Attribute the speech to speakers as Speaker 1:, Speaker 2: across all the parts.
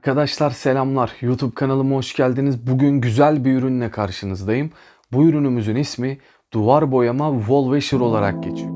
Speaker 1: Arkadaşlar selamlar. YouTube kanalıma hoş geldiniz. Bugün güzel bir ürünle karşınızdayım. Bu ürünümüzün ismi duvar boyama wall washer olarak geçiyor.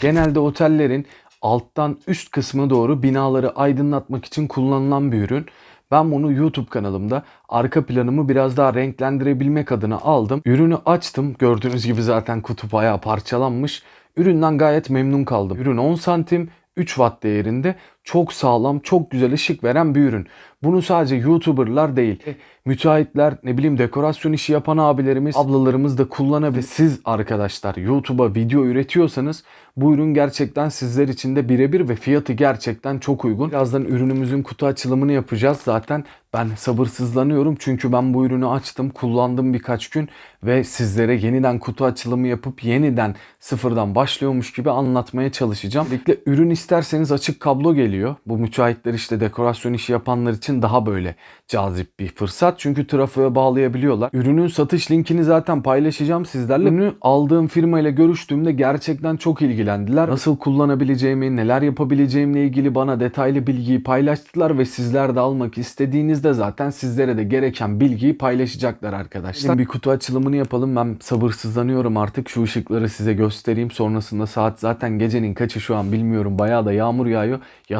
Speaker 1: Genelde otellerin alttan üst kısmı doğru binaları aydınlatmak için kullanılan bir ürün. Ben bunu YouTube kanalımda arka planımı biraz daha renklendirebilmek adına aldım. Ürünü açtım. Gördüğünüz gibi zaten kutu bayağı parçalanmış. Üründen gayet memnun kaldım. Ürün 10 santim 3 watt değerinde çok sağlam, çok güzel ışık veren bir ürün. Bunu sadece YouTuber'lar değil, müteahhitler, ne bileyim dekorasyon işi yapan abilerimiz, ablalarımız da kullanabilir. Siz arkadaşlar YouTube'a video üretiyorsanız bu ürün gerçekten sizler için de birebir ve fiyatı gerçekten çok uygun. Birazdan ürünümüzün kutu açılımını yapacağız. Zaten ben sabırsızlanıyorum çünkü ben bu ürünü açtım, kullandım birkaç gün ve sizlere yeniden kutu açılımı yapıp yeniden sıfırdan başlıyormuş gibi anlatmaya çalışacağım. Özellikle ürün isterseniz açık kablo geliyor. Bu müteahhitler işte dekorasyon işi yapanlar için daha böyle cazip bir fırsat. Çünkü trafoya bağlayabiliyorlar. Ürünün satış linkini zaten paylaşacağım sizlerle. Ürünü aldığım firma ile görüştüğümde gerçekten çok ilgilendiler. Nasıl kullanabileceğimi, neler yapabileceğimle ilgili bana detaylı bilgiyi paylaştılar ve sizler de almak istediğinizde zaten sizlere de gereken bilgiyi paylaşacaklar arkadaşlar. Bir kutu açılımını yapalım. Ben sabırsızlanıyorum artık. Şu ışıkları size göstereyim. Sonrasında saat zaten gecenin kaçı şu an bilmiyorum. Bayağı da yağmur yağıyor.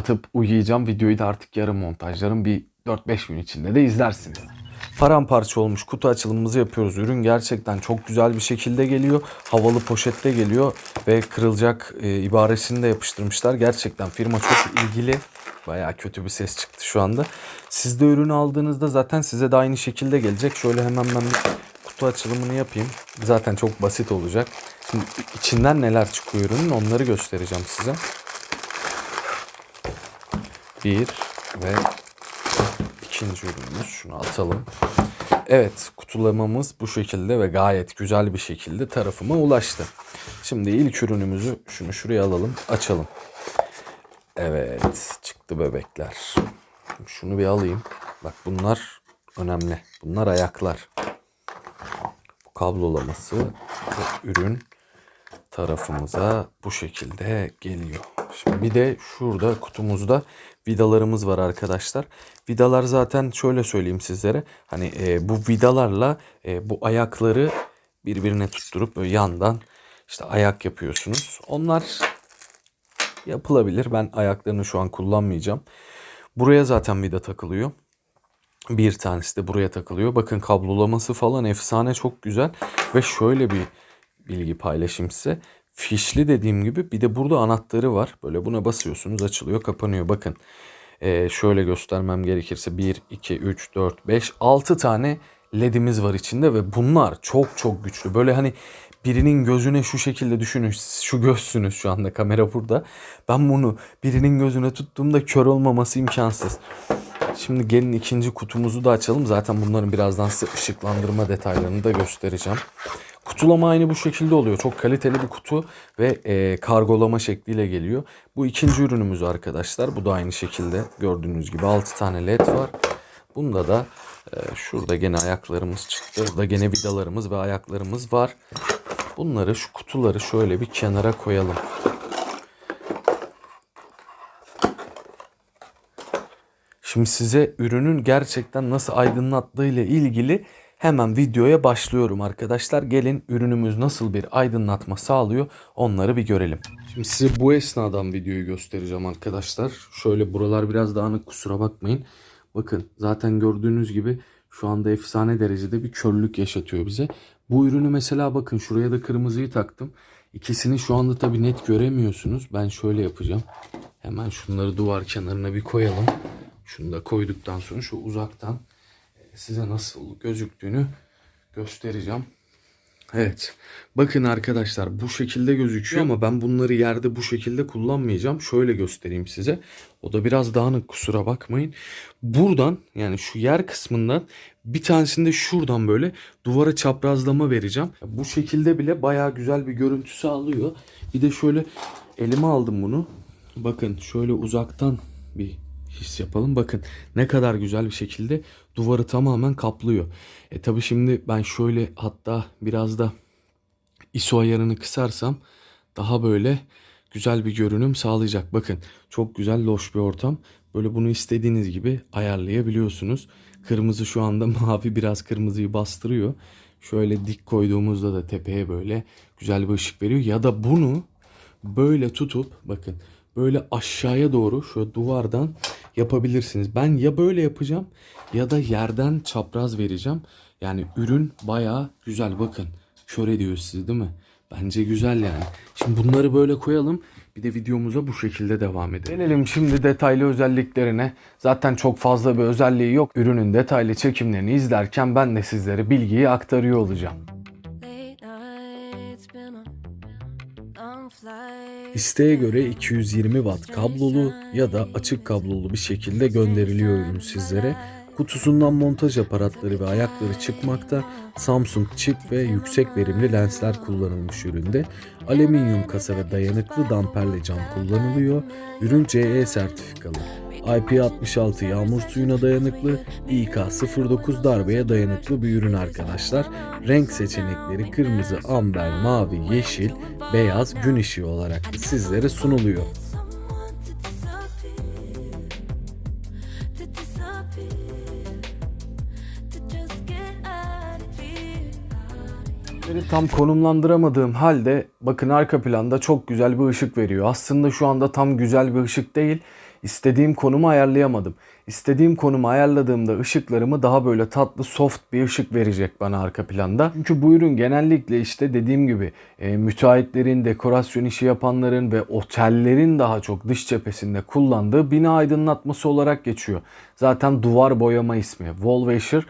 Speaker 1: Yatıp uyuyacağım. Videoyu da artık yarın montajlarım. Bir 4-5 gün içinde de izlersiniz. Paramparça olmuş kutu açılımımızı yapıyoruz. Ürün gerçekten çok güzel bir şekilde geliyor. Havalı poşette geliyor ve kırılacak e, ibaresini de yapıştırmışlar. Gerçekten firma çok ilgili. Bayağı kötü bir ses çıktı şu anda. Siz de ürünü aldığınızda zaten size de aynı şekilde gelecek. Şöyle hemen ben kutu açılımını yapayım. Zaten çok basit olacak. Şimdi içinden neler çıkıyor ürünün onları göstereceğim size. Bir ve ikinci ürünümüz. Şunu atalım. Evet kutulamamız bu şekilde ve gayet güzel bir şekilde tarafıma ulaştı. Şimdi ilk ürünümüzü şunu şuraya alalım açalım. Evet çıktı bebekler. Şunu bir alayım. Bak bunlar önemli. Bunlar ayaklar. Bu kablolaması ürün tarafımıza bu şekilde geliyor. Şimdi bir de şurada kutumuzda vidalarımız var arkadaşlar. Vidalar zaten şöyle söyleyeyim sizlere. Hani e, bu vidalarla e, bu ayakları birbirine tutturup böyle yandan işte ayak yapıyorsunuz. Onlar yapılabilir. Ben ayaklarını şu an kullanmayacağım. Buraya zaten vida takılıyor. Bir tanesi de buraya takılıyor. Bakın kablolaması falan efsane çok güzel. Ve şöyle bir bilgi paylaşayım size. Fişli dediğim gibi bir de burada anahtarı var. Böyle buna basıyorsunuz açılıyor kapanıyor. Bakın ee, şöyle göstermem gerekirse 1, 2, 3, 4, 5, 6 tane ledimiz var içinde ve bunlar çok çok güçlü. Böyle hani birinin gözüne şu şekilde düşünün. Şu gözsünüz şu anda kamera burada. Ben bunu birinin gözüne tuttuğumda kör olmaması imkansız. Şimdi gelin ikinci kutumuzu da açalım. Zaten bunların birazdan size ışıklandırma detaylarını da göstereceğim. Kutulama aynı bu şekilde oluyor. Çok kaliteli bir kutu ve e, kargolama şekliyle geliyor. Bu ikinci ürünümüz arkadaşlar. Bu da aynı şekilde gördüğünüz gibi 6 tane led var. Bunda da e, şurada gene ayaklarımız çıktı. Burada gene vidalarımız ve ayaklarımız var. Bunları şu kutuları şöyle bir kenara koyalım. Şimdi size ürünün gerçekten nasıl aydınlattığı ile ilgili hemen videoya başlıyorum arkadaşlar. Gelin ürünümüz nasıl bir aydınlatma sağlıyor onları bir görelim. Şimdi size bu esnadan videoyu göstereceğim arkadaşlar. Şöyle buralar biraz dağınık kusura bakmayın. Bakın zaten gördüğünüz gibi şu anda efsane derecede bir körlük yaşatıyor bize. Bu ürünü mesela bakın şuraya da kırmızıyı taktım. İkisini şu anda tabii net göremiyorsunuz. Ben şöyle yapacağım. Hemen şunları duvar kenarına bir koyalım. Şunu da koyduktan sonra şu uzaktan size nasıl gözüktüğünü göstereceğim. Evet. Bakın arkadaşlar bu şekilde gözüküyor ama ben bunları yerde bu şekilde kullanmayacağım. Şöyle göstereyim size. O da biraz dağınık kusura bakmayın. Buradan yani şu yer kısmından bir tanesinde şuradan böyle duvara çaprazlama vereceğim. Bu şekilde bile baya güzel bir görüntü sağlıyor. Bir de şöyle elime aldım bunu. Bakın şöyle uzaktan bir his yapalım. Bakın ne kadar güzel bir şekilde duvarı tamamen kaplıyor. E tabi şimdi ben şöyle hatta biraz da ISO ayarını kısarsam daha böyle güzel bir görünüm sağlayacak. Bakın çok güzel loş bir ortam. Böyle bunu istediğiniz gibi ayarlayabiliyorsunuz. Kırmızı şu anda mavi biraz kırmızıyı bastırıyor. Şöyle dik koyduğumuzda da tepeye böyle güzel bir ışık veriyor. Ya da bunu böyle tutup bakın böyle aşağıya doğru şöyle duvardan yapabilirsiniz. Ben ya böyle yapacağım ya da yerden çapraz vereceğim. Yani ürün bayağı güzel bakın. Kör ediyor sizi değil mi? Bence güzel yani. Şimdi bunları böyle koyalım. Bir de videomuza bu şekilde devam edelim. Gelelim şimdi detaylı özelliklerine. Zaten çok fazla bir özelliği yok. Ürünün detaylı çekimlerini izlerken ben de sizlere bilgiyi aktarıyor olacağım.
Speaker 2: İsteğe göre 220 watt kablolu ya da açık kablolu bir şekilde gönderiliyor ürün sizlere. Kutusundan montaj aparatları ve ayakları çıkmakta. Samsung çip ve yüksek verimli lensler kullanılmış üründe. Alüminyum kasa ve dayanıklı damperli cam kullanılıyor. Ürün CE sertifikalı. IP66 yağmur suyuna dayanıklı, İK09 darbeye dayanıklı bir ürün arkadaşlar. Renk seçenekleri kırmızı, amber, mavi, yeşil, beyaz, gün ışığı olarak sizlere sunuluyor.
Speaker 1: Ürünleri tam konumlandıramadığım halde bakın arka planda çok güzel bir ışık veriyor. Aslında şu anda tam güzel bir ışık değil. İstediğim konumu ayarlayamadım. İstediğim konumu ayarladığımda ışıklarımı daha böyle tatlı soft bir ışık verecek bana arka planda. Çünkü bu ürün genellikle işte dediğim gibi e, müteahhitlerin, dekorasyon işi yapanların ve otellerin daha çok dış cephesinde kullandığı bina aydınlatması olarak geçiyor. Zaten duvar boyama ismi. Wall.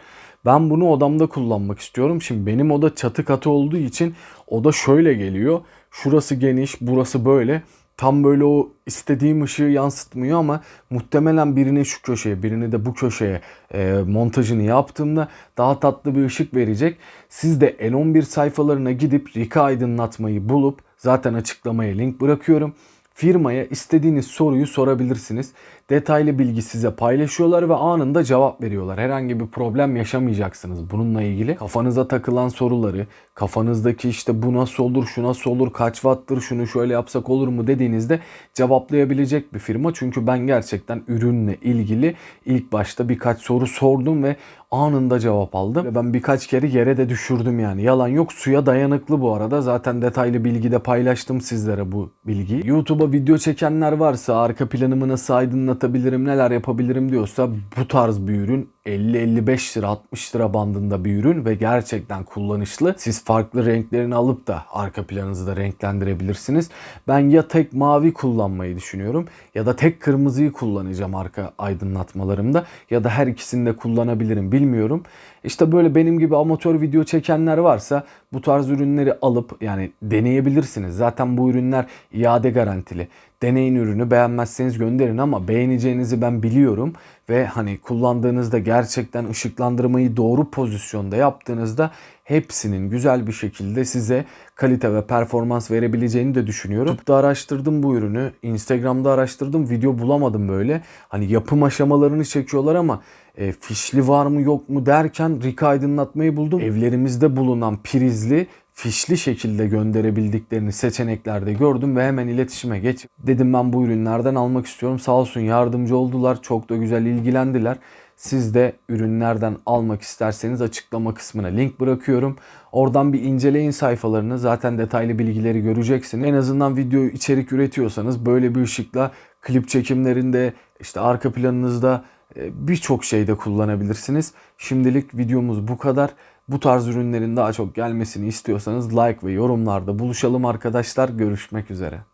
Speaker 1: Ben bunu odamda kullanmak istiyorum. Şimdi benim oda çatı katı olduğu için oda şöyle geliyor. Şurası geniş, burası böyle. Tam böyle o istediğim ışığı yansıtmıyor ama muhtemelen birini şu köşeye, birini de bu köşeye e, montajını yaptığımda daha tatlı bir ışık verecek. Siz de N11 sayfalarına gidip Rika aydınlatmayı bulup zaten açıklamaya link bırakıyorum. Firmaya istediğiniz soruyu sorabilirsiniz. Detaylı bilgi size paylaşıyorlar ve anında cevap veriyorlar. Herhangi bir problem yaşamayacaksınız bununla ilgili. Kafanıza takılan soruları, kafanızdaki işte bu nasıl olur, şu nasıl olur, kaç wattır, şunu şöyle yapsak olur mu dediğinizde cevaplayabilecek bir firma. Çünkü ben gerçekten ürünle ilgili ilk başta birkaç soru sordum ve anında cevap aldım. Ve ben birkaç kere yere de düşürdüm yani. Yalan yok suya dayanıklı bu arada. Zaten detaylı bilgi de paylaştım sizlere bu bilgiyi. YouTube'a video çekenler varsa arka planımı nasıl aydınlatabilirim, neler yapabilirim diyorsa bu tarz bir ürün 50-55 lira 60 lira bandında bir ürün ve gerçekten kullanışlı. Siz farklı renklerini alıp da arka planınızı da renklendirebilirsiniz. Ben ya tek mavi kullanmayı düşünüyorum ya da tek kırmızıyı kullanacağım arka aydınlatmalarımda ya da her ikisini de kullanabilirim bilmiyorum. İşte böyle benim gibi amatör video çekenler varsa bu tarz ürünleri alıp yani deneyebilirsiniz. Zaten bu ürünler iade garantili. Deneyin ürünü beğenmezseniz gönderin ama beğeneceğinizi ben biliyorum ve hani kullandığınızda gerçekten ışıklandırmayı doğru pozisyonda yaptığınızda hepsinin güzel bir şekilde size kalite ve performans verebileceğini de düşünüyorum. YouTube'da araştırdım bu ürünü. Instagram'da araştırdım. Video bulamadım böyle. Hani yapım aşamalarını çekiyorlar ama e, fişli var mı yok mu derken Rika aydınlatmayı buldum. Evlerimizde bulunan prizli fişli şekilde gönderebildiklerini seçeneklerde gördüm ve hemen iletişime geç. Dedim ben bu ürünlerden almak istiyorum. Sağ olsun yardımcı oldular. Çok da güzel ilgilendiler. Siz de ürünlerden almak isterseniz açıklama kısmına link bırakıyorum. Oradan bir inceleyin sayfalarını. Zaten detaylı bilgileri göreceksiniz. En azından video içerik üretiyorsanız böyle bir ışıkla klip çekimlerinde işte arka planınızda e, birçok şeyde kullanabilirsiniz. Şimdilik videomuz bu kadar. Bu tarz ürünlerin daha çok gelmesini istiyorsanız like ve yorumlarda buluşalım arkadaşlar. Görüşmek üzere.